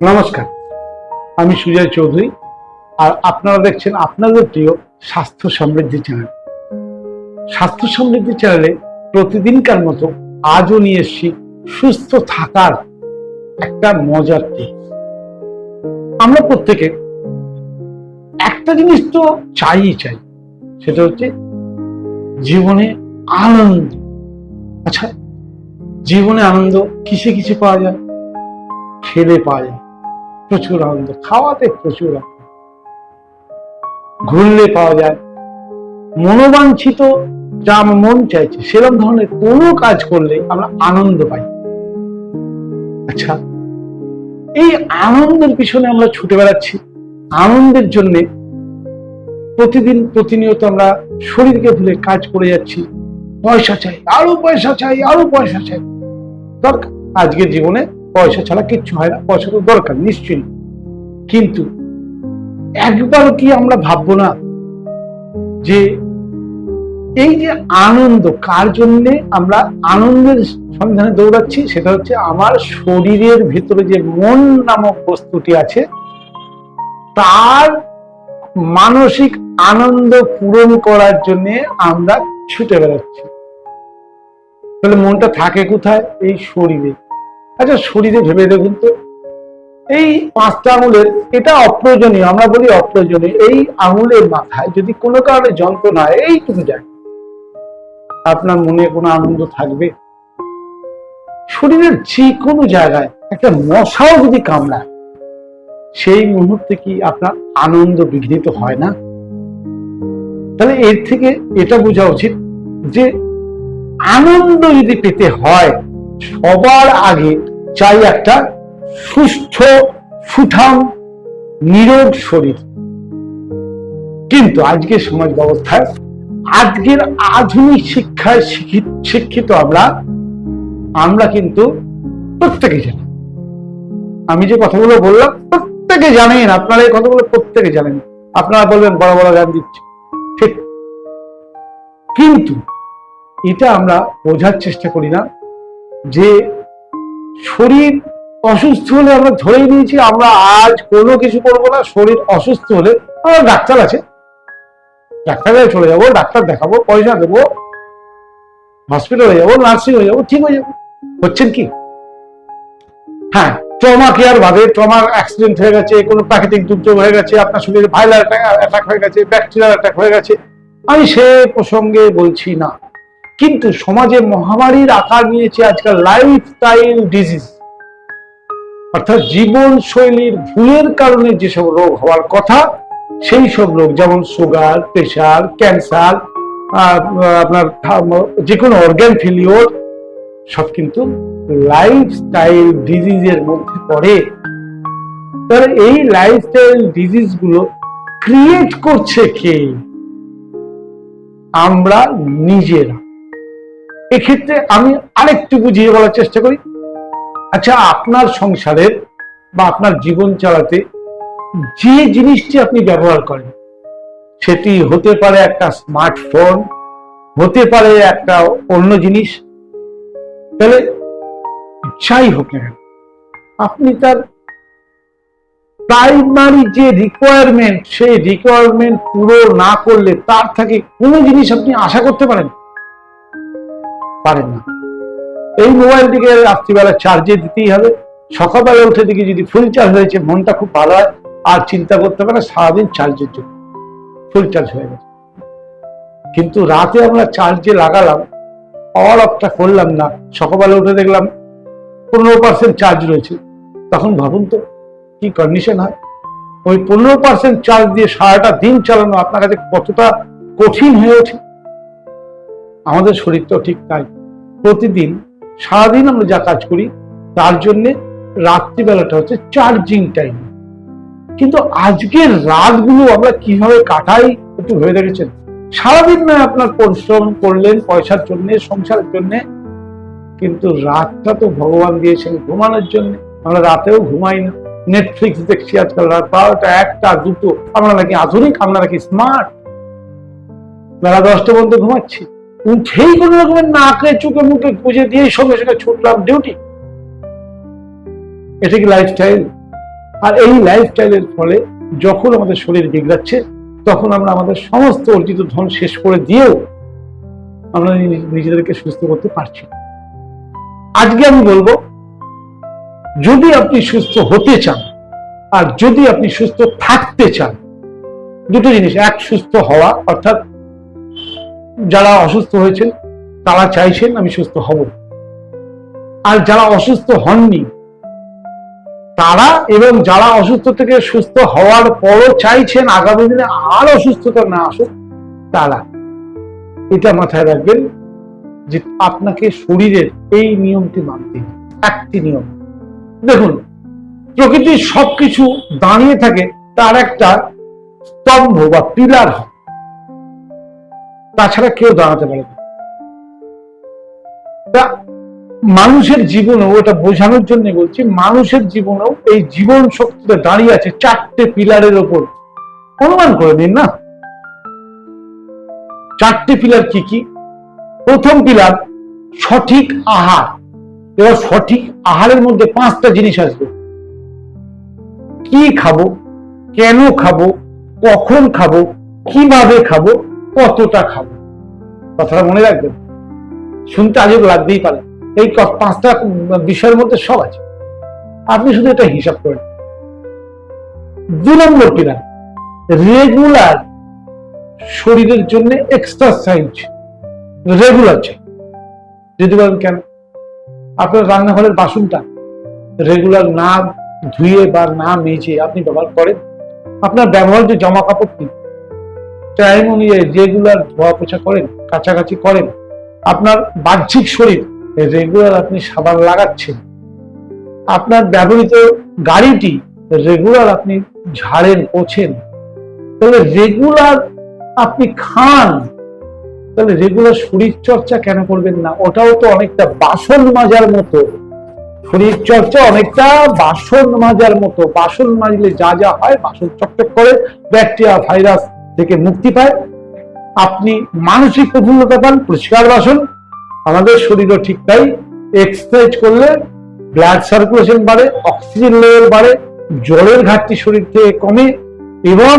নমস্কার, আমি সুজয় চৌধুরী আর আপনারা দেখছেন আপনাদের প্রিয় স্বাস্থ্য সমৃদ্ধি চ্যানেল। স্বাস্থ্য সমৃদ্ধি চ্যানেলে প্রতিদিনকার মতো আজও নিয়ে এসেছি সুস্থ থাকার একটা মজার টিপ আমরা প্রত্যেকে একটা জিনিস তো চাইই চাই, সেটা হচ্ছে জীবনে আনন্দ। আচ্ছা জীবনে আনন্দ কিসে কিসে পাওয়া যায়? খেলে পাওয়া যায়। প্রচুর আনন্দ, খাওয়াতে প্রচুর আনন্দ। ঘুরলে পাওয়া যায়। মনোবাঞ্ছিত যা আমার মন চাইছে সেরকম ধরনের কোনো কাজ করলে আমরা আনন্দ পাই। আচ্ছা এই আনন্দের পিছনে আমরা ছুটে বেড়াচ্ছি। আনন্দের জন্যে প্রতিদিন প্রতিনিয়ত আমরা শরীরকে ভুলে কাজ করে যাচ্ছি। পয়সা চাই, আরও পয়সা চাই, আরও পয়সা চাই। দরকার, আজকের জীবনে পয়সা ছাড়া কিচ্ছু হয় না, পয়সা তো দরকার, নিশ্চয়ই। কিন্তু একবার কি আমরা ভাববো না যে এই যে আনন্দ, কার জন্যে আমরা আনন্দের সন্ধানে দৌড়াচ্ছি, সেটা হচ্ছে আমার শরীরের ভেতরে যে মন নামক বস্তুটি আছে, তার মানসিক আনন্দ পূরণ করার জন্য আমরা ছুটে বেড়াচ্ছি। তাহলে মনটা থাকে কোথায়? এই শরীরে। আচ্ছা শরীরে ভেবে দেখুন তো। এই পাঁচটা আঙুলের এটা অপ্রয়োজনীয়, আমরা বলি অপ্রয়োজনীয়। এই আঙুলের মাথায় যদি কোনো কারণে যন্ত্রণা হয়, এইটুকু যায় আপনার মনে কোনো আনন্দ থাকবে? শরীরের যে কোনো জায়গায় একটা মশাও যদি কামড়ায়, সেই মুহূর্তে কি আপনার আনন্দ বিঘ্নিত হয় না? তাহলে এর থেকে এটা বোঝা উচিত যে আনন্দ যদি পেতে হয় সবার আগে চাই একটা সুস্থ, সুঠাম, নিরোগ শরীর। কিন্তু আজকের সমাজ ব্যবস্থায়, আজকের আধুনিক শিক্ষায় শিক্ষিত আমরা আমরা কিন্তু প্রত্যেকে জানি। আমি যে কথাগুলো বললাম, প্রত্যেকে জানেন, আপনারা এই কথাগুলো প্রত্যেকে জানেন। আপনারা বলবেন, বড় বড় গান দিচ্ছে। ঠিক। কিন্তু এটা আমরা বোঝার চেষ্টা করি না যে শরীর অসুস্থ হলে আমরা ধরেই নিয়েছি, আমরা আজ কোনো কিছু করব না। শরীর অসুস্থ হলে আমার ডাক্তার আছে। ডাক্তারে চলে যাব, ডাক্তার দেখাবো, পয়সা দেবো হসপিটালে যাব নার্সিং হয়ে যাব, ঠিক হয়ে যাব। হচ্ছেন কি? হ্যাঁ ট্রমা কেয়ার ভাবে ট্রমার অ্যাক্সিডেন্ট হয়ে গেছে, কোনো প্রাকৃতিক দুর্যোগ হয়ে গেছে, আপনার শরীরে ভাইরাল অ্যাটাক হয়ে গেছে ব্যাকটেরিয়াল অ্যাটাক হয়ে গেছে। আমি সে প্রসঙ্গে বলছি না। কিন্তু সমাজে মহামারীর আকার নিয়েছে আজকাল লাইফস্টাইল ডিজিজ অর্থাৎ জীবন শৈলীর ভুলের কারণে যেসব রোগ হওয়ার কথা, সেই সব রোগ যেমন সুগার প্রেশার ক্যান্সার আপনার যে কোনো অর্গ্যান ফেলিওর সব কিন্তু লাইফস্টাইল ডিজিজের মধ্যে পড়ে। তাহলে এই লাইফস্টাইল ডিজিজগুলো ক্রিয়েট করছে কে? আমরা নিজেরা। এক্ষেত্রে আমি আরেকটু বুঝিয়ে বলার চেষ্টা করি। আচ্ছা আপনার সংসারের বা আপনার জীবন চালাতে যে জিনিসটি আপনি ব্যবহার করেন, সেটি হতে পারে একটা স্মার্টফোন হতে পারে একটা অন্য জিনিস, তাহলে যাই হোক না আপনি তার প্রাইমারি যে রিকোয়ারমেন্ট সেই রিকোয়ারমেন্ট পুরো না করলে তার থেকে কোনো জিনিস আপনি আশা করতে পারেন? পারেন না। এই মোবাইলটিকে রাত্রিবেলা চার্জে দিতেই হবে। সকালবেলা উঠে দিকে যদি ফুল চার্জ হয়েছে, মনটা খুব ভালো হয়, আর চিন্তা করতে পারে সারাদিন চার্জের জন্য। ফুল চার্জ হয়ে গেছে। কিন্তু রাতে আমরা চার্জে লাগালাম পাওয়ার অফটা করলাম না। সকালবেলা উঠে দেখলাম পনেরো পার্সেন্ট চার্জ রয়েছে। তখন ভাবুন তো, কি কন্ডিশন হয়? ওই পনেরো পার্সেন্ট চার্জ দিয়ে সারাটা দিন চালানো আপনার কাছে কতটা কঠিন হয়ে ওঠে? আমাদের শরীরটাও ঠিক তাই। প্রতিদিন সারাদিন আমরা যা কাজ করি, তার জন্যে রাত্রিবেলাটা হচ্ছে চার্জিং টাইম কিন্তু আজকের রাতগুলো আমরা কীভাবে কাটাই একটু ভেবে দেখেছেন? সারাদিন নয় আপনার পরিশ্রম করলেন পয়সার জন্য, সংসারের জন্য, কিন্তু রাতটা তো ভগবান দিয়েছেন ঘুমানোর জন্য। আমরা রাতেও ঘুমাই না। নেটফ্লিক্স দেখছি আজকাল রাত বারোটা, একটা, দুটো। আমরা নাকি আধুনিক, আমরা নাকি স্মার্ট বেলা দশটা পর্যন্ত ঘুমাচ্ছি। উঠেই কোনো রকমের নাকে, চোখে মুখে পুজো দিয়ে সঙ্গে সঙ্গে ছুটলাম ডিউটি এটা কি লাইফস্টাইল আর এই লাইফস্টাইলের ফলে যখন আমাদের শরীর বিগড়াচ্ছে, তখন আমরা আমাদের সমস্ত অর্জিত ধন শেষ করে দিয়েও আমরা নিজেদেরকে সুস্থ করতে পারছি আজকে আমি বলব, যদি আপনি সুস্থ হতে চান, আর যদি আপনি সুস্থ থাকতে চান, দুটো জিনিস, এক সুস্থ হওয়া, অর্থাৎ যারা অসুস্থ হয়েছেন, তারা চাইছেন আমি সুস্থ হব। আর যারা অসুস্থ হননি, তারা এবং যারা অসুস্থ থেকে সুস্থ হওয়ার পরও চাইছেন আগামী দিনে আর অসুস্থতা না আসুক, তারা। এটা মাথায় রাখবেন যে আপনাকে শরীরের এই নিয়মটি মানতে একটি নিয়ম। দেখুন, প্রকৃতির সবকিছু দাঁড়িয়ে থাকে তার একটা স্তম্ভ বা পিলার হয়। তাছাড়া কেউ দাঁড়াতে পারে মানুষের জীবনেও এটা বোঝানোর জন্য বলছি, মানুষের জীবনেও এই জীবন শক্তিটা দাঁড়িয়ে আছে চারটে পিলারের ওপর। অনুমান করে নিন না। চারটে পিলার কি কি? প্রথম পিলার, সঠিক আহার। এবার সঠিক আহারের মধ্যে পাঁচটা জিনিস আসবে। কি খাব? কেন খাব? কখন খাব? কীভাবে খাব? কতটা খাব? কথাটা মনে রাখবেন? শুনতে আজব লাগতেই পারে। এই পাঁচটা বিষয়ের মধ্যে সব আছে। আপনি শুধু এটা হিসাব করেন। দু নম্বর পিলার রেগুলার শরীরের জন্য এক্সারসাইজ রেগুলার চাই যদি বলেন কেন? আপনার রান্নাঘরের বাসনটা রেগুলার না ধুয়ে বা না মেজে আপনি ব্যবহার করেন। আপনার ব্যবহার যে জামা কাপড়টি টাইম অনুযায়ী রেগুলার ধোয়া পোছা করেন, কাছাকাছি করেন, আপনার বাহ্যিক শরীর রেগুলার আপনি সাবান লাগাচ্ছেন, আপনার ব্যবহৃত গাড়িটি রেগুলার আপনি ঝাড়েন, পোছেন, তাহলে রেগুলার আপনি খান, তাহলে রেগুলার শরীর চর্চা কেন করবেন না? ওটাও তো অনেকটা বাসন মাজার মতো, শরীর চর্চা অনেকটা বাসন মাজার মতো, বাসন মাজলে যা যা হয় বাসন চকচক করে, ব্যাকটেরিয়া, ভাইরাস থেকে মুক্তি পায়। আপনি মানসিক প্রফুল্লতা পান, পরিষ্কার বাসন, আমাদের শরীরও ঠিক তাই। এক্সারসাইজ করলে ব্লাড সার্কুলেশন বাড়ে অক্সিজেন লেভেল বাড়ে, জলের ঘাটতি শরীর থেকে কমে এবং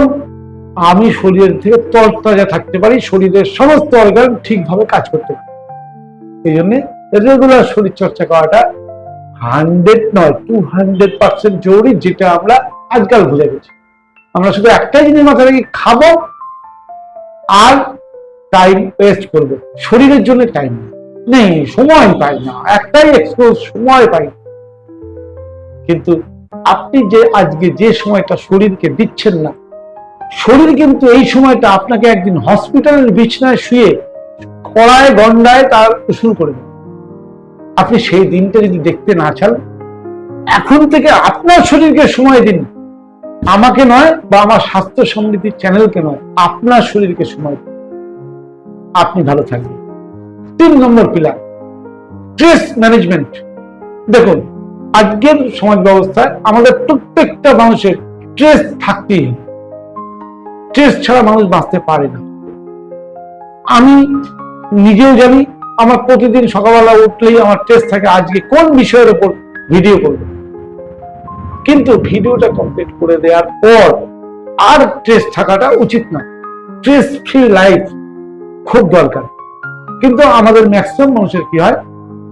আমি শরীরের থেকে তরতাজা থাকতে পারি, শরীরের সমস্ত অর্গান ঠিকভাবে কাজ করতে পারি। এই জন্য রেগুলার শরীর চর্চা করাটা হান্ড্রেড নয় টু হান্ড্রেড পার্সেন্ট জরুরি, যেটা আমরা আজকাল ভুলে গেছি। আমরা শুধু একটাই জিনিস মাথায় রাখি, খাব আর টাইম ওয়েস্ট করব। শরীরের জন্য টাইম নেই। সময় পাই না। একটাই এক্সপোজ সময় পাই কিন্তু আপনি যে আজকে যে সময়টা শরীরকে দিচ্ছেন না, শরীর কিন্তু এই সময়টা আপনাকে একদিন হসপিটালের বিছনায় শুয়ে কড়ায় গন্ডায় তার শুরু করে দেবে। আপনি সেই দিনটা যদি দেখতে না চান, এখন থেকে আপনার শরীরকে সময় দিন। আমাকে নয় বা আমার স্বাস্থ্য সমৃদ্ধির চ্যানেলকে নয়, আপনার শরীরকে সময় দিন। আপনি ভালো থাকবেন। তিন নম্বর পিলার স্ট্রেস ম্যানেজমেন্ট দেখুন, আজকের সমাজ ব্যবস্থায় আমাদের প্রত্যেকটা মানুষের স্ট্রেস থাকতেই স্ট্রেস ছাড়া মানুষ বাঁচতে পারে না। আমি নিজেও জানি, আমার প্রতিদিন সকালবেলা উঠলেই আমার স্ট্রেস থাকে। আজকে কোন বিষয়ের উপর ভিডিও করব? কিন্তু ভিডিওটা কমপ্লিট করে দেওয়ার পর আর স্ট্রেস থাকাটা উচিত না। স্ট্রেস ফ্রি লাইফ খুব দরকার। কিন্তু আমাদের ম্যাক্সিমাম মানুষের কি হয়?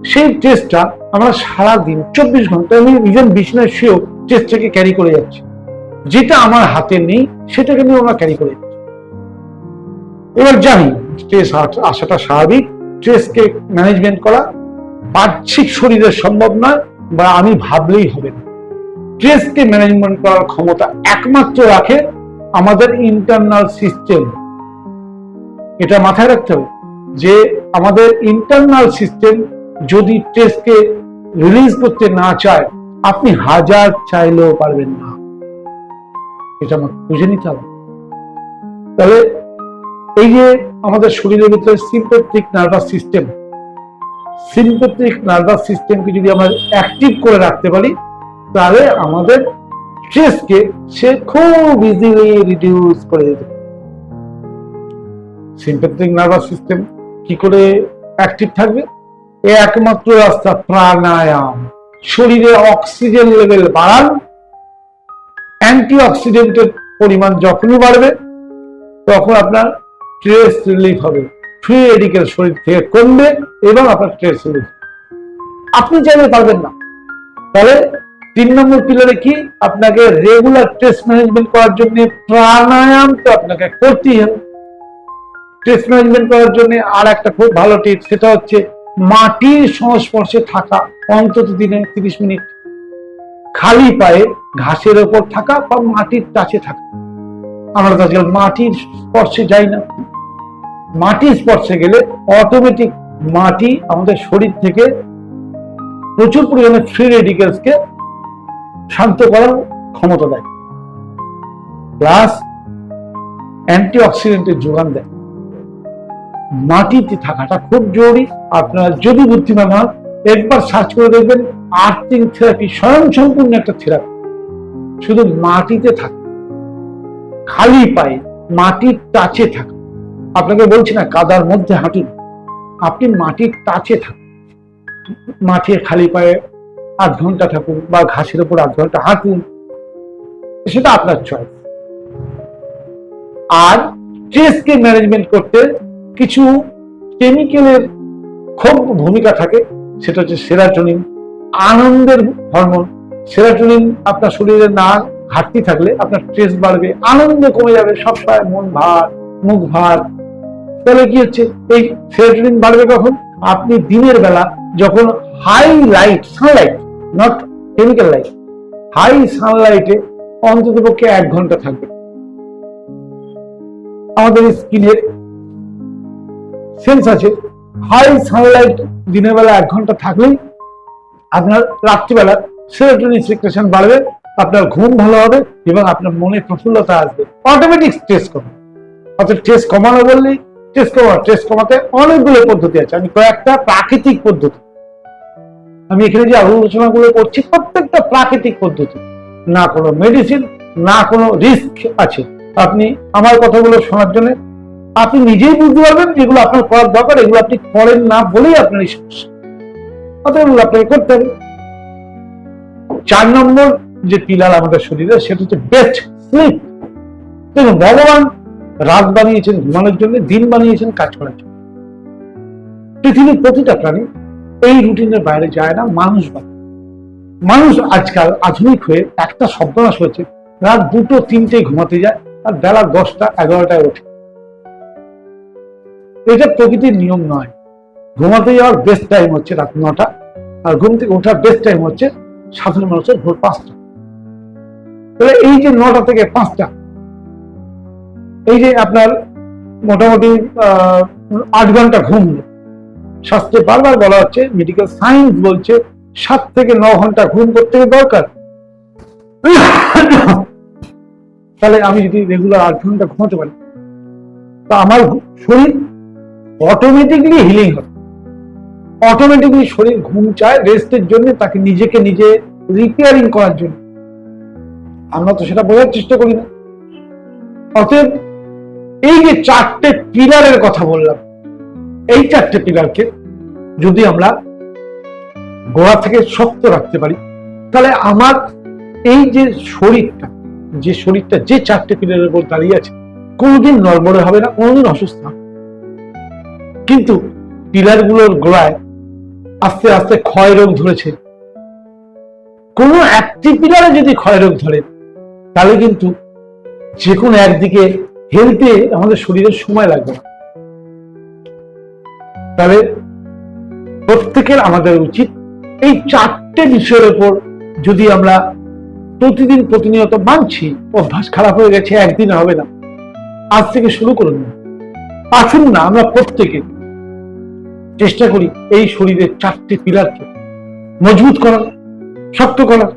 সেই টেস্টটা আমরা সারা দিন চব্বিশ ঘণ্টা আমি নিজের বিছনায় শুয়েও টেস্টটাকে ক্যারি করে যাচ্ছি। যেটা আমার হাতে নেই, সেটাকে নিয়ে আমরা ক্যারি করে যাচ্ছি। এবার জানি স্ট্রেস আসাটা স্বাভাবিক স্ট্রেসকে ম্যানেজমেন্ট করা বাহ্যিক শরীরের সম্ভব নয় বা আমি ভাবলেই হবে না। স্ট্রেসকে ম্যানেজমেন্ট করার ক্ষমতা একমাত্র রাখে আমাদের ইন্টারনাল সিস্টেম এটা মাথায় রাখতে হবে যে আমাদের ইন্টারনাল সিস্টেম যদি স্ট্রেসকে রিলিজ করতে না চায়, আপনি হাজার চাইলেও পারবেন না। এটা আমাকে বুঝে নিতে হবে। তাহলে এই যে আমাদের শরীরের ভিতরে sympathetic nervous system sympathetic nervous সিস্টেমকে যদি আমরা অ্যাক্টিভ করে রাখতে পারি তাহলে আমাদের স্ট্রেসকে সে খুব ইজিলি রিডিউস করে দিতে পারে। সিম্পেথিক নার্ভাস সিস্টেম কি করে অ্যাক্টিভ থাকবে? একমাত্র রাস্তা প্রাণায়াম। শরীরে অক্সিজেন লেভেল বাড়ান। অ্যান্টিঅক্সিডেন্টের পরিমাণ যখনই বাড়বে, তখন আপনার স্ট্রেস রিলিফ হবে। ফ্রি রেডিক্যাল শরীর থেকে কমবে এবং আপনার স্ট্রেস রিলিফ আপনি চাইলে পারবেন না। তাহলে তিন নম্বর পিলারে কি? আপনাকে রেগুলার স্ট্রেস ম্যানেজমেন্ট করার জন্য প্রাণায়াম তো আপনাকে করতেই হবে। স্ট্রেস ম্যানেজমেন্ট করার জন্য আর একটা খুব ভালো টিপ সেটা হচ্ছে মাটির সংস্পর্শে থাকা অন্তত দিনে তিরিশ মিনিট। খালি পায়ে ঘাসের ওপর থাকা বা মাটির টাচে থাকা। আমরা তো আজকাল মাটির স্পর্শে যাই না। মাটির স্পর্শে গেলে অটোমেটিক মাটি আমাদের শরীর থেকে প্রচুর পরিমাণে ফ্রি রেডিকেলসকে শান্ত করার ক্ষমতা দেয়। প্লাস অ্যান্টি অক্সিডেন্টের যোগান দেয়। মাটিতে থাকাটা খুব জরুরি। আপনারা যদি বুদ্ধিমান হন, একবার সার্চ করে দেখবেন আর্থিং থেরাপি স্বয়ং সম্পূর্ণ একটা থেরাপি শুধু মাটিতে থাকা, খালি পায়ে, মাটির টাচে থাকা। আপনাকে বলছি না, কাদার মধ্যে হাঁটুন। আপনি মাটির টাচে থাকুন মাঠে খালি পায়ে আধ ঘণ্টা থাকুন বা ঘাসের উপর আধ ঘণ্টা হাঁটুন, সেটা আপনার চয়েস আর স্ট্রেসকে ম্যানেজমেন্ট করতে কিছু কেমিক্যালের খুব ভূমিকা থাকে, সেটা হচ্ছে সেরাটোনিন আনন্দের হরমোন সেরাটোনিন আপনার শরীরে না ঘাটতি থাকলে আপনার স্ট্রেস বাড়বে, আনন্দ কমে যাবে, সবসময় মন ভার, মুখ ভার। তাহলে কি হচ্ছে? এই সেরাটোনিন বাড়বে কখন? আপনি দিনের বেলা যখন high light sunlight not chemical light high সানলাইটে অন্তত পক্ষে এক ঘণ্টা থাকবে। আমাদের স্কিনের সেন্স আছে। হাই সানলাইট দিনের বেলা এক ঘণ্টা থাকলেই আপনার রাত্রিবেলা সেরোটোনিন সিক্রেশন বাড়বে, আপনার ঘুম ভালো হবে এবং আপনার মনে প্রফুল্লতা আসবে। অটোমেটিক স্ট্রেস কমবে অর্থাৎ স্ট্রেস কমানো বললেই স্ট্রেস কমানো স্ট্রেস কমাতে অনেকগুলো পদ্ধতি আছে। আমি কয়েকটা প্রাকৃতিক পদ্ধতি। আমি এখানে যে আলোচনাগুলো করছি, প্রত্যেকটা প্রাকৃতিক পদ্ধতি। না কোনো মেডিসিন না কোনো রিস্ক আছে। আপনি আমার কথাগুলো শোনার জন্য আপনি নিজেই বুঝতে পারবেন যেগুলো আপনার করার দরকার, এগুলো আপনি করেন না বলেই আপনার এই সমস্যা অতএব এগুলো আপনাকে করতে হবে। চার নম্বর যে পিলার আমাদের শরীরে, সেটা হচ্ছে বেস্ট স্লিপ দেখুন, ভগবান রাত বানিয়েছেন, ঘুমানোর জন্য, দিন বানিয়েছেন, কাজ করার জন্য। পৃথিবীর প্রতিটা প্রাণী এই রুটিনের বাইরে যায় না, মানুষ মানুষ আজকাল আধুনিক হয়ে একটা সর্বনাশ হয়েছে রাত দুটো তিনটে ঘুমাতে যায়, আর বেলা দশটা, এগারোটায় ওঠে। এটা প্রকৃতির নিয়ম নয়। ঘুমাতে যাওয়ার বেস্ট টাইম হচ্ছে রাত নটা, আর ঘুম থেকে ওঠার বেস্ট টাইম হচ্ছে সাধারণ মানুষের ভোর পাঁচটা। তাহলে এই যে নটা থেকে পাঁচটা, এই যে আপনার মোটামুটি আট ঘণ্টা ঘুম। শাস্ত্রে বারবার বলা হচ্ছে মেডিকেল সায়েন্স বলছে, সাত থেকে ন ঘণ্টা ঘুম করতে দরকার। তাহলে আমি যদি রেগুলার আট ঘণ্টা ঘুমাতে পারি, তা আমার শরীর অটোমেটিকলি হিলিং হবে। অটোমেটিকলি শরীর ঘুম চায় রেস্টের জন্য, তাকে নিজেকে নিজে রিপেয়ারিং করার জন্য। আমরা তো সেটা বোঝার চেষ্টা করি না। অতএব এই যে চারটে পিলারের কথা বললাম এই চারটে পিলারকে যদি আমরা গোড়া থেকে শক্ত রাখতে পারি, তাহলে আমার এই যে শরীরটা যে শরীরটা, যে চারটে পিলারের উপর দাঁড়িয়ে আছে, কোনোদিন নড়বড়ে হবে না, কোনোদিন অসুস্থ হবে। কিন্তু পিলারগুলোর গোড়ায় আস্তে আস্তে ক্ষয় রোগ ধরেছে কোনো একটি পিলারে যদি ক্ষয় রোগ ধরে, তাহলে কিন্তু যে কোনো একদিকে হেলতে আমাদের শরীরের সময় লাগবে না তাহলে প্রত্যেকের আমাদের উচিত এই চারটে বিষয়ের উপর যদি আমরা প্রতিদিন প্রতিনিয়ত মানছি, অভ্যাস খারাপ হয়ে গেছে, একদিন হবে না। আজ থেকে শুরু করুন। না আসুন না, আমরা প্রত্যেকে চেষ্টা করি এই শরীরের চারটে পিলারকে মজবুত করার, শক্ত করার।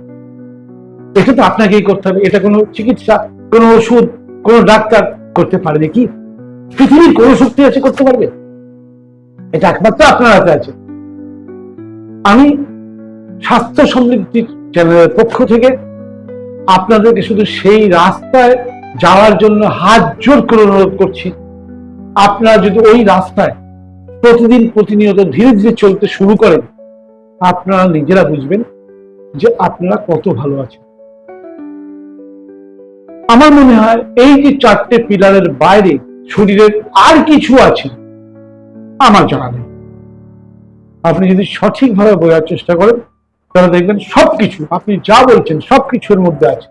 এটা তো আপনাকেই করতে হবে। এটা কোনো চিকিৎসা, কোনো ওষুধ, কোনো ডাক্তার করতে পারবে কি? পৃথিবীর কোন শক্তি আছে করতে পারবে? এটা একমাত্র আপনার হাতে আছে। আমি স্বাস্থ্য সমৃদ্ধি চ্যানেলের পক্ষ থেকে আপনাদেরকে শুধু সেই রাস্তায় যাওয়ার জন্য হাত জোর করে অনুরোধ করছি। আপনারা যদি ওই রাস্তায় প্রতিদিন প্রতিনিয়ত ধীরে ধীরে চলতে শুরু করেন, আপনারা নিজেরা বুঝবেন যে আপনারা কত ভালো আছেন। আমার মনে হয় এই যে চারটে পিলারের বাইরে শরীরের আর কিছু আছে আমার জানা নেই আপনি যদি সঠিকভাবে বোঝার চেষ্টা করেন তাহলে দেখবেন সবকিছু আপনি যা বলছেন সবকিছুর মধ্যে আছে।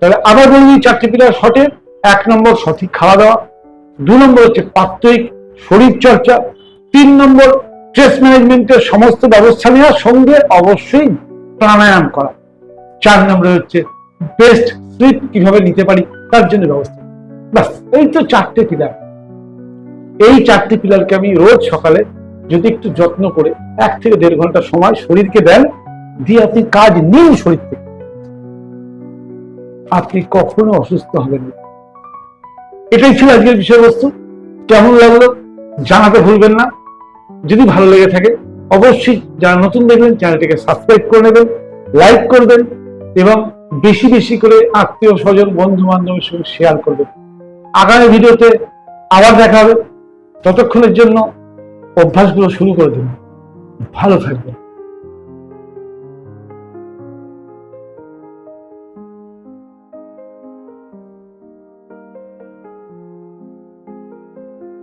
তাহলে আবার বলি চারটি পিলার সঠিক এক নম্বর সঠিক খাওয়া দাওয়া দু নম্বর হচ্ছে প্রাত্যহিক শরীর চর্চা তিন নম্বর স্ট্রেস ম্যানেজমেন্টের সমস্ত ব্যবস্থা নেওয়ার সঙ্গে অবশ্যই প্রাণায়াম করা। চার নম্বরে হচ্ছে বেস্ট স্লিপ কীভাবে নিতে পারি তার জন্য ব্যবস্থা। বাস এই তো চারটে পিলার। এই চারটি পিলারকে আমি রোজ সকালে যদি একটু যত্ন করে এক থেকে দেড় ঘণ্টা সময় শরীরকে দেন, দিয়ে আপনি কাজ নিন শরীর থেকে। আপনি কখনো অসুস্থ হবেন না। এটাই ছিল আজকের বিষয়বস্তু। কেমন লাগল জানাতে ভুলবেন না। যদি ভালো লেগে থাকে, অবশ্যই যারা নতুন দেখবেন চ্যানেলটিকে সাবস্ক্রাইব করে নেবেন, লাইক করবেন এবং বেশি বেশি করে আত্মীয় স্বজন বন্ধু বান্ধবের সঙ্গে শেয়ার করবেন। আগামী ভিডিওতে আবার দেখা হবে। ততক্ষণের জন্য অভ্যাসগুলো শুরু করে দিন ভালো থাকবেন।